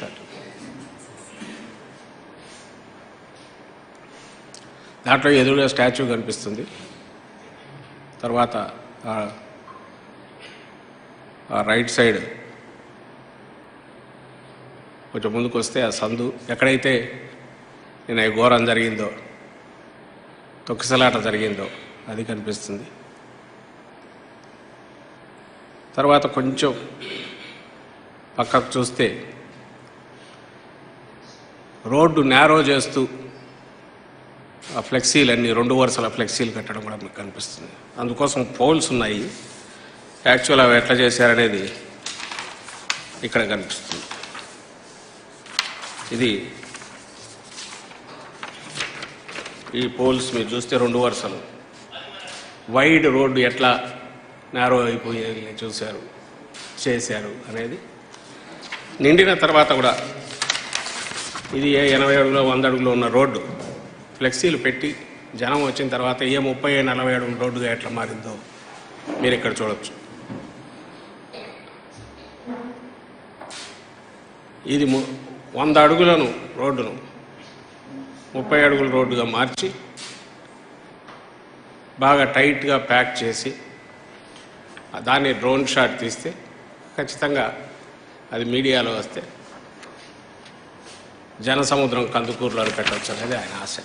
Shot దాంట్లో ఎదురుగా statue కనిపిస్తుంది. తర్వాత ఆ- రైట్ సైడ్ కొంచెం ముందుకు వస్తే ఆ సందు ఎక్కడైతే నేను ఈ ఘోరం జరిగిందో తొక్కిసలాట జరిగిందో అది కనిపిస్తుంది. తర్వాత కొంచెం పక్కకు చూస్తే రోడ్డు నేరో చేస్తూ ఆ ఫ్లెక్సీలు అన్నీ రెండు వరుసల ఫ్లెక్సీలు కట్టడం కూడా మీకు కనిపిస్తుంది. అందుకోసం పోల్స్ ఉన్నాయి. యాక్చువల్ అవి ఎట్లా చేశారనేది ఇక్కడ కనిపిస్తుంది. ఇది ఈ పోల్స్ మీరు చూస్తే రెండు వరుసలు. వైడ్ రోడ్డు ఎట్లా నేరో అయిపోయి చూశారు చేశారు అనేది. నిండిన తర్వాత కూడా ఇది ఏ ఎనభై అడుగులో వంద అడుగులో ఉన్న రోడ్డు. ఫ్లెక్సీలు పెట్టి జనం వచ్చిన తర్వాత ఏ ముప్పై నలభై అడుగుల రోడ్డుగా ఎట్లా మారిందో మీరు ఇక్కడ చూడవచ్చు ఇది వంద అడుగులను రోడ్డును ముప్పై అడుగుల రోడ్డుగా మార్చి బాగా టైట్గా ప్యాక్ చేసి దాన్ని డ్రోన్ షాట్ తీస్తే ఖచ్చితంగా అది మీడియాలో వస్తే జనసముద్రం కందుకూరులో పెట్టవచ్చు అనేది ఆయన ఆశ.